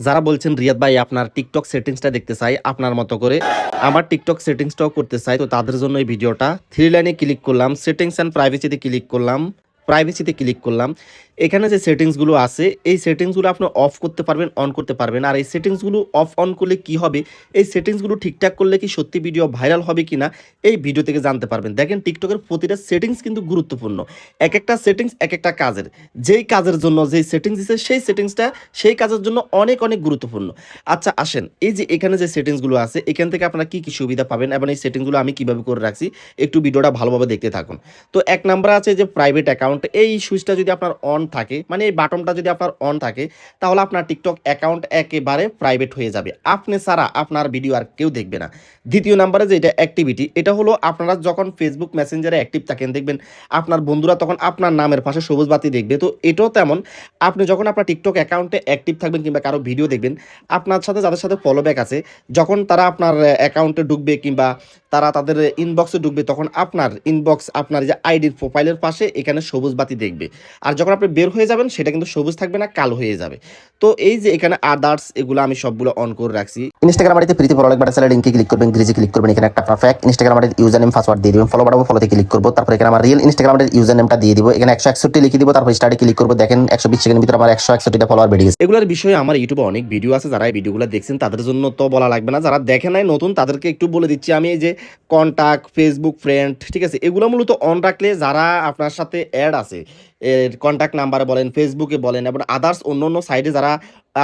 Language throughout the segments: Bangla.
যারা বলছেন রিয়াদ ভাই, আপনার টিকটক সেটিংসটা দেখতে চাই, আপনার মতো করে। আমার টিকটক সেটিংসটাও করতে চাই, তো তাদের জন্য এই ভিডিওটা। থ্রি লাইনে ক্লিক করলাম সেটিংস অ্যান্ড প্রাইভেসিতে ক্লিক করলাম। প্রাইভেসিতে ক্লিক করলাম। এখানে যে সেটিংসগুলো আছে, এই সেটিংসগুলো আপনি অফ করতে পারবেন অন করতে পারবেন। আর এই সেটিংসগুলো অফ অন করলে কি হবে? এই সেটিংসগুলো ঠিকঠাক করলে কি সত্যি ভিডিও ভাইরাল হবে কি না এই ভিডিও থেকে জানতে পারবেন। দেখেন টিকটকের প্রতিটা সেটিংস কিন্তু গুরুত্বপূর্ণ। এক একটা সেটিংস এক একটা কাজের। যেই কাজের জন্য যেই সেটিংস দিচ্ছে সেই সেটিংসটা সেই কাজের জন্য অনেক অনেক গুরুত্বপূর্ণ। আচ্ছা আসেন। এই যে এখানে যে সেটিংসগুলো আছে, এখান থেকে আপনারা কী কী সুবিধা পাবেন এবং এই সেটিংসগুলো আমি কীভাবে করে রাখছি, একটু ভিডিওটা ভালোভাবে দেখতে থাকুন। তো এক নাম্বার আছে যে প্রাইভেট অ্যাকাউন্ট এই সুইচটা যদি আপনার অন থাকে মানে এই বাটনটা যদি আপনার অন থাকে, তাহলে আপনার টিকটক অ্যাকাউন্ট একেবারে প্রাইভেট হয়ে যাবে। আপনি ছাড়া আপনার ভিডিও আর কেউ দেখবে না। দ্বিতীয় নাম্বারে যে এটা অ্যাক্টিভিটি এটা হলো আপনারা যখন ফেসবুক মেসেঞ্জারে অ্যাক্টিভ থাকেন, দেখবেন আপনার বন্ধুরা তখন আপনার নামের পাশে সবুজ বাতি দেখবে। তো এটাও তেমন, আপনি যখন আপনার টিকটক অ্যাকাউন্টে অ্যাক্টিভ থাকবেন কিংবা কারও ভিডিও দেখবেন, আপনার সাথে যাদের সাথে ফলো ব্যাক আছে, যখন তারা আপনার অ্যাকাউন্টে ঢুকবে কিংবা তারা তাদের ইনবক্সে ঢুকবে, তখন আপনার ইনবক্স আপনার যে আইডির প্রোফাইলের পাশে এখানে সবুজ বাতি দেখবে। আর যখন আপনি বের হয়ে যাবেন সেটা কিন্তু সবুজ থাকবে না কালো হয়ে যাবে। তো এই যে এখানে আদার্স এগুলো আমি সবগুলো অন করে রাখছি। ইনস্টাগ্রাম আইডিতে ফ্রিতে ফলো লাগবে তাহলে লিঙ্কে ক্লিক করবেন গ্রিজে ক্লিক করবেন এখানে একটা ফ্যাক ইনস্টাগ্রাম আইডির ইউজার নেম পাসওয়ার্ড দিয়ে দিবেন ফলো বাড়াবো ফলোতে ক্লিক করব তারপর এখানে আমার রিয়েল ইনস্টাগ্রাম আইডির ইউজার নেমটা দিয়ে দিব এখানে একশো একষট্টি লিখে দিব তারপর স্টার্টে ক্লিক করব দেখেন একশো বিশ সেকেন্ডের ভিতরে আমার একশো একষট্টিটা ফলোয়ার বেড়ে গেছে। এগুলোর বিষয়ে আমার ইউটিউবে অনেক ভিডিও আছে যারা এই ভিডিওগুলো দেখছেন তাদের জন্য তো বলা লাগবে না। যারা দেখে নাই নতুন তাদেরকে একটু বলে দিচ্ছি আমি এই যে কন্ট্যাক্ট ফেসবুক ফ্রেন্ড ঠিক আছে এগুলো মূলত অন রাখলে যারা আপনার সাথে অ্যাড আছে। কন্ট্যাক্ট নাম্বারে বলেন ফেসবুকে বলেন এবং আদার্স অন্য অন্য সাইডে যারা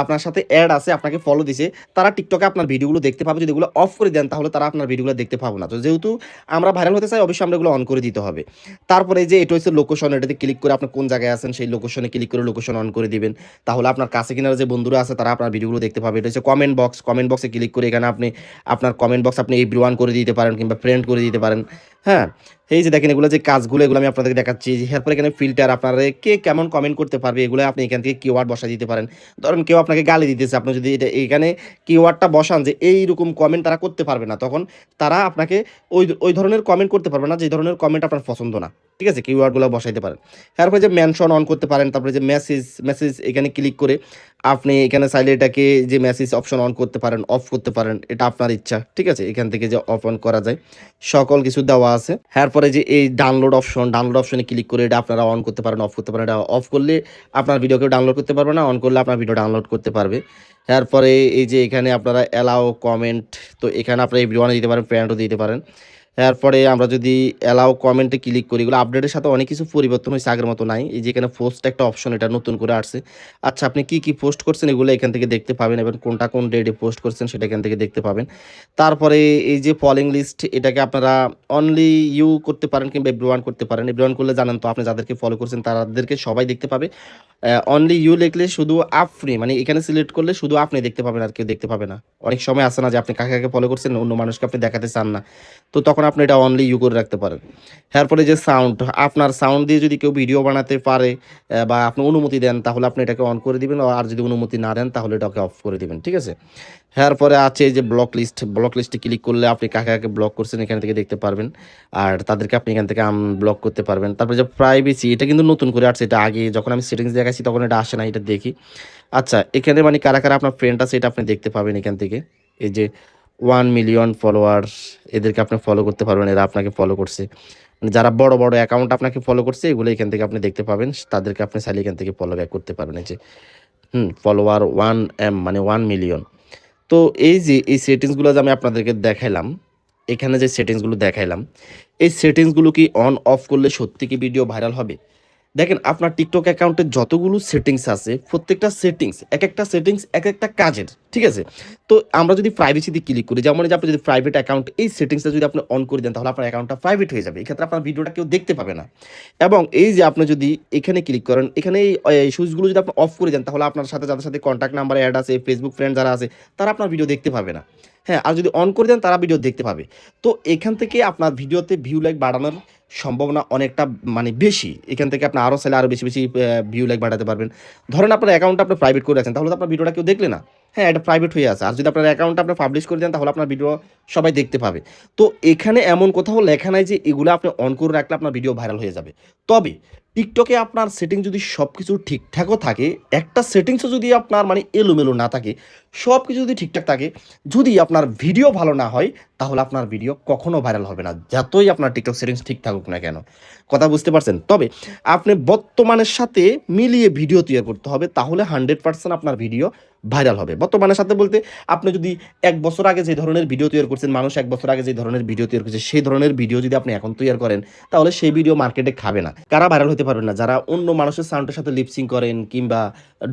আপনার সাথে অ্যাড আছে, আপনাকে ফলো দিছে, তারা টিকটকে আপনার ভিডিওগুলো দেখতে পাবে। যদি এগুলো অফ করে দেন, তাহলে তারা আপনার ভিডিওগুলো দেখতে পাবো না। তো যেহেতু আমরা ভাইরাল হতে চাই, অবশ্যই আমরা এগুলো অন করে দিতে হবে। তারপরে যে, এটা হচ্ছে লোকেশন এটাতে ক্লিক করে আপনি কোন জায়গায় আছেন, সেই লোকেশনে ক্লিক করে লোকেশন অন করে দিবেন। তাহলে আপনার কাছে কিনার যে বন্ধুরা আছে, তারা আপনার ভিডিওগুলো দেখতে পাবে। এটা হচ্ছে কমেন্ট বক্স কমেন্ট বক্সে ক্লিক করে এখানে আপনি, আপনার কমেন্ট বক্স আপনি এভরি ওয়ান করে দিতে পারেন কিংবা ফ্রেন্ড করে দিতে পারেন। হ্যাঁ? এই যে দেখেন, এগুলো যে কাজগুলো, এগুলো আমি আপনাদেরকে দেখাচ্ছি। এরপর এখানে ফিল্টার আপনার কে কেমন কমেন্ট করতে পারবে, এগুলো আপনি এখান থেকে কিওয়ার্ড বসা দিতে পারেন। ধরেন কেউ আপনাকে গালি দিতেছে, আপনি যদি এটা এখানে কিওয়ার্ডটা বসান যে এইরকম কমেন্ট তারা করতে পারবে না, তখন তারা আপনাকে ওই ওই ধরনের কমেন্ট করতে পারবে না, যে ধরনের কমেন্ট আপনার পছন্দ না। ঠিক আছে কিওয়ার্ডগুলো বসাইতে পারেন। তারপরে যে মেনশন অন করতে পারেন, তারপরে যে মেসেজ মেসেজ এখানে ক্লিক করে আপনি এখানে চাইলে এটাকে যে মেসেজ অপশন অন করতে পারেন অফ করতে পারেন, এটা আপনার ইচ্ছা, ঠিক আছে? এখান থেকে যে অফ অন করা যায়, সকল কিছু দেওয়া আছে। এরপরে যে এই ডাউনলোড অপশন ডাউনলোড অপশনে ক্লিক করে এটা আপনারা অন করতে পারেন অফ করতে পারেন, এটা অফ করলে আপনার ভিডিও কেউ ডাউনলোড করতে পারবে না অন করলে আপনার ভিডিও ডাউনলোড করতে পারবে। এরপরে এই যে এখানে আপনারা অ্যালাও কমেন্ট তো এখানে আপনারা এভরি ওয়ানে দিতে পারেন ফ্রেন্ডও দিতে পারেন। এরপরে আমরা যদি অ্যালাও কমেন্টে ক্লিক করি, এগুলো আপডেটের সাথে অনেক কিছু পরিবর্তন হয়েছে আগের মতো নাই। এই যে এখানে পোস্ট একটা অপশন এটা নতুন করে আসছে। আচ্ছা আপনি কি কি পোস্ট করছেন এগুলো এখান থেকে দেখতে পাবেন এবং কোনটা কোন ডেটে পোস্ট করছেন সেটা এখান থেকে দেখতে পাবেন। তারপরে এই যে ফলোইং লিস্ট এটাকে আপনারা অনলি ইউ করতে পারেন কিংবা এভরিওয়ান করতে পারেন। এভরিওয়ান করলে জানেন তো, আপনি যাদেরকে ফলো করছেন তাদেরকে সবাই দেখতে পাবে। অনলি ইউ লিখলে শুধু আপনি মানে এখানে সিলেক্ট করলে শুধু আপনি দেখতে পাবেন আর কেউ দেখতে পাবে না। অনেক সময় আসে না যে আপনি কাকে কাকে ফলো করছেন, অন্য মানুষকে আপনি দেখাতে চান না। তো তখন আপনি এটা অনলি ইউ করে রাখতে পারেন। এরপরে যে সাউন্ড আপনার সাউন্ড দিয়ে যদি কেউ ভিডিও বানাতে পারে বা আপনি অনুমতি দেন, তাহলে আপনি এটাকে অন করে দিবেন, আর যদি অনুমতি না দেন, তাহলে এটাকে অফ করে দিবেন, ঠিক আছে? এরপরে আছে যে ব্লক লিস্ট ব্লক লিস্টে ক্লিক করলে আপনি কাকে কাকে ব্লক করছেন এখান থেকে দেখতে পারবেন, আর তাদেরকে আপনি এখান থেকে ব্লক করতে পারবেন। তারপরে যে প্রাইভেসি এটা কিন্তু নতুন করে আসছে, এটা আগে যখন আমি সেটিংস দেখাচ্ছি তখন এটা আসে না এটা দেখি। আচ্ছা এখানে মানে কারা কারা আপনার ফ্রেন্ড আছে, এটা আপনি দেখতে পাবেন এখান থেকে। এই যে ওয়ান মিলিয়ন ফলোয়ার এদেরকে আপনি ফলো করতে পারবেন, এরা আপনাকে ফলো করছে। মানে যারা বড় বড় অ্যাকাউন্ট আপনাকে ফলো করছে, এগুলো এখান থেকে আপনি দেখতে পাবেন, তাদেরকে আপনি চাইলে এখান থেকে ফলো ব্যাক করতে পারবেন। এই যে, হুম ফলোয়ার ওয়ান এম মানে ওয়ান মিলিয়ন তো এই যে, এই সেটিংসগুলো যে আমি আপনাদেরকে দেখাইলাম, এখানে যে সেটিংসগুলো দেখাইলাম, এই সেটিংসগুলো কি অন অফ করলে সত্যি কি ভিডিও ভাইরাল হবে? দেখেন, আপনার টিকটক অ্যাকাউন্টে যতগুলো সেটিংস আছে, প্রত্যেকটা সেটিংস এক একটা সেটিংস এক একটা কাজের, ঠিক আছে? তো আমরা যদি প্রাইভেসিতে ক্লিক করি, যেমন যে আপনি যদি প্রাইভেট অ্যাকাউন্ট এই সেটিংসটা যদি আপনি অন করে দেন, তাহলে আপনার অ্যাকাউন্টটা প্রাইভেট হয়ে যাবে। এক্ষেত্রে আপনার ভিডিওটা কেউ দেখতে পাবে না। এবং এই যে আপনি যদি এখানে ক্লিক করেন, এখানে এই সুইচগুলো যদি আপনি অফ করে দেন, তাহলে আপনার সাথে, যাদের সাথে কন্ট্যাক্ট নাম্বার অ্যাড আছে ফেসবুক ফ্রেন্ড যারা আছে, তারা আপনার ভিডিও দেখতে পাবে না। হ্যাঁ আর যদি অন করে দেন, তারা ভিডিও দেখতে পাবে। তো এখান থেকে আপনার ভিডিওতে ভিউ লাইক বাড়ানোর সম্ভাবনা অনেকটা মানে বেশি। এখান থেকে আপনি আরও চাইলে আরও বেশি বেশি ভিউ লাইক বাড়াতে পারবেন। ধরেন আপনার অ্যাকাউন্টটা আপনি প্রাইভেট করে আছেন তাহলে তো আপনার ভিডিওটা কেউ দেখলে না। হ্যাঁ এটা প্রাইভেট হয়ে আছে। আর যদি আপনার অ্যাকাউন্টটা আপনি পাবলিশ করে দেন, তাহলে আপনার ভিডিও সবাই দেখতে পাবে। তো এখানে এমন কোথাও লেখা নাই যে এগুলো আপনি অন করে রাখলে আপনার ভিডিও ভাইরাল হয়ে যাবে। তবে টিকটকে আপনার সেটিং যদি সব কিছু ঠিকঠাকও থাকে, একটা সেটিংসও যদি আপনার মানে এলোমেলো না থাকে সব কিছু যদি ঠিকঠাক থাকে, যদি আপনার ভিডিও ভালো না হয় তাহলে আপনার ভিডিও কখনো ভাইরাল হবে না। যতই আপনার টিকটক সেটিংস ঠিক থাকুক না কেন। কথা বুঝতে পারছেন? তবে আপনি বর্তমানের সাথে মিলিয়ে ভিডিও তৈরি করতে হবে, তাহলে হান্ড্রেড পার্সেন্ট আপনার ভিডিও ভাইরাল হবে। বর্তমানের সাথে বলতে, আপনি যদি এক বছর আগে যে ধরনের ভিডিও তৈরি করছেন, মানুষ এক বছর আগে যে ধরনের ভিডিও তৈরি করছে, সেই ধরনের ভিডিও যদি আপনি এখন তৈরি করেন, তাহলে সেই ভিডিও মার্কেটে খাবে না। কারা ভাইরাল হতে পারবে না? যারা অন্য মানুষের সাউন্ডের সাথে লিপসিং করেন কিংবা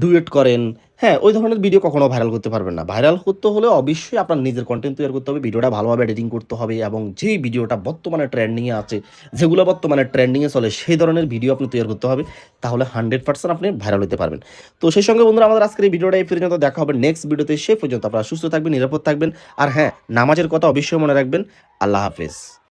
ডুয়েট করেন হ্যাঁ ওই ধরনের ভিডিও কখনো ভাইরাল করতে পারবেন না। ভাইরাল করতে হলে অবশ্যই আপনার নিজের কন্টেন্ট তৈরি করতে হবে ভিডিওটা ভালোভাবে এডিটিং করতে হবে এবং যেই ভিডিওটা বর্তমানে ট্রেন্ডিংয়ে আছে, যেগুলো বর্তমানে ট্রেন্ডিংয়ে চলে, সেই ধরনের ভিডিও আপনি তৈরি করতে হবে, তাহলে হান্ড্রেড পার্সেন্ট আপনি ভাইরাল হতে পারবেন। তো সেই সঙ্গে বন্ধুরা, আমাদের আজকের এই ভিডিওটা এই পর্যন্ত দেখা হবে। নেক্সট ভিডিওতে সে পর্যন্ত আপনারা সুস্থ থাকবেন, নিরাপদ থাকবেন। আর হ্যাঁ নামাজের কথা অবশ্যই মনে রাখবেন। আল্লাহ হাফেজ।